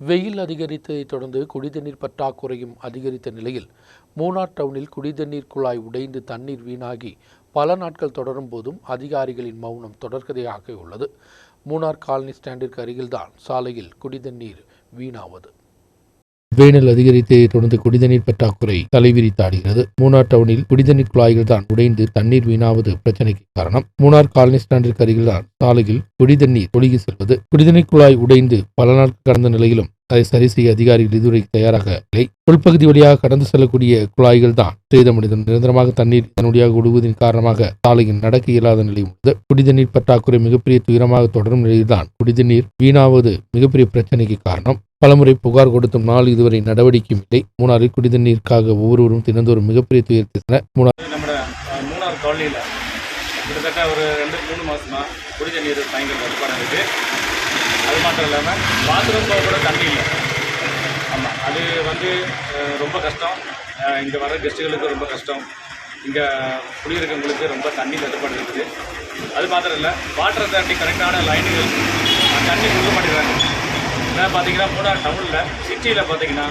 வெயில் அதிகரித்ததைத் தொடர்ந்து குடிதண்ணீர் பற்றாக்குறையும் அதிகரித்த நிலையில் மூணார் டவுனில் குடிதண்ணீர் குழாய் உடைந்து தண்ணீர் வீணாகி பல நாட்கள் தொடரும் போதும் அதிகாரிகளின் மௌனம் தொடர்கதையாக உள்ளது. மூணார் காலனி ஸ்டாண்டிற்கு அருகில்தான் சாலையில் குடிதண்ணீர் வீணாவது. வேனல் அதிகரித்ததை தொடர்ந்து குடிநீர் பற்றாக்குறை தலைவிரித்தாடுகிறது. மூணார் டவுனில் குடிநீர் குழாய்கள் தான் உடைந்து தண்ணீர் வீணாவது பிரச்சனைக்கு காரணம். மூணார் காலனி ஸ்டாண்டிற்கு அருகில்தான் சாலையில் குடிதண்ணீர் ஒழுகி செல்வது. குடிநீர் குழாய் உடைந்து பல நாட்கள் கடந்த நிலையிலும் அதை சரி செய்ய அதிகாரிகள் இதுவரை தயாராக இல்லை. உள்பகுதி வழியாக கடந்து செல்லக்கூடிய குழாய்கள் தான் சேதமடைந்து நிரந்தரமாக தண்ணீர் தன்னுடையாக வழியாக காரணமாக சாலையில் நடக்க இயலாத நிலை உள்ளது. குடிதண்ணீர் பற்றாக்குறை மிகப்பெரிய துயரமாக தொடரும் நிலையில்தான் குடிதண்ணீர் வீணாவது மிகப்பெரிய பிரச்சனைக்கு காரணம். பலமுறை புகார் கொடுத்தும் நாள் இதுவரை நடவடிக்கையும் இல்லை. மூணாறில் குடிநீருக்காக ஒவ்வொருவரும் தினந்தோறும் மிகப்பெரிய துயரத்தினர். மூணார் மூணார் காலனியில் கிட்டத்தட்ட ஒரு ரெண்டு மூணு மாதமாக குடி தண்ணீர் பயங்கர தட்டுப்பாடு இருக்குது அது மாத்திரம் இல்லாமல் பாத்ரூம் போக கூட தண்ணி இல்லை. ஆமாம் அது வந்து ரொம்ப கஷ்டம். இங்கே வர கெஸ்ட்டுகளுக்கு ரொம்ப கஷ்டம். இங்கே குடியிருக்கவங்களுக்கு ரொம்ப தண்ணி தட்டுப்பாடு இருக்குது. அது மாத்திரம் இல்லை வாட்டர் அத்தாரிட்டி கரெக்டான லைனுகள் தண்ணி கொடுக்க மாட்டேங்கிறாங்க ஏன்னா பார்த்தீங்கன்னா மூணார் டவுனில் சிட்டியில் பார்த்தீங்கன்னா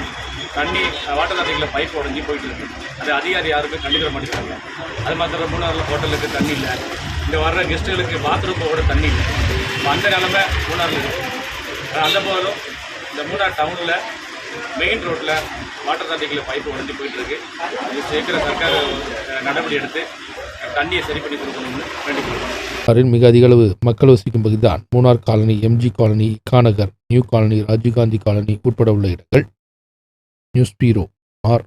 தண்ணி வாட்டர் அத்தாரிட்டியில் பைப் உடஞ்சி போயிட்டு இருக்கு. அது அதிகாரி யாருக்கும் கண்டுக்கிற மாட்டேங்கிறாங்க அது மாத்திரம் மூணாரில் ஹோட்டலுக்கு தண்ணி இல்லை. இங்கே வர்ற கெஸ்ட்டுகளுக்கு பாத்ரூம் கூட தண்ணி இல்லை. இப்போ அந்த நிலமை மூணாரில் இருக்குது அந்த போதும் இந்த மூணார் டவுனில் மெயின் ரோட்டில் வாட்டர் அத்தாரிட்டியில் பைப் உடஞ்சி போயிட்டு இருக்கு. அது சீக்கிரம் சர்க்கார் நடவடிக்கை எடுத்து தண்ணியை சரி பண்ணி கொடுக்கணும்னு வேண்டிக் ஆறில் மிக அதிக அளவு மக்கள் வசிக்கும் பகுதிதான். Munnar colony MG colony Ikkanagar new colony Rajiv Gandhi colony உட்பட உள்ள இடங்கள். News bureau R.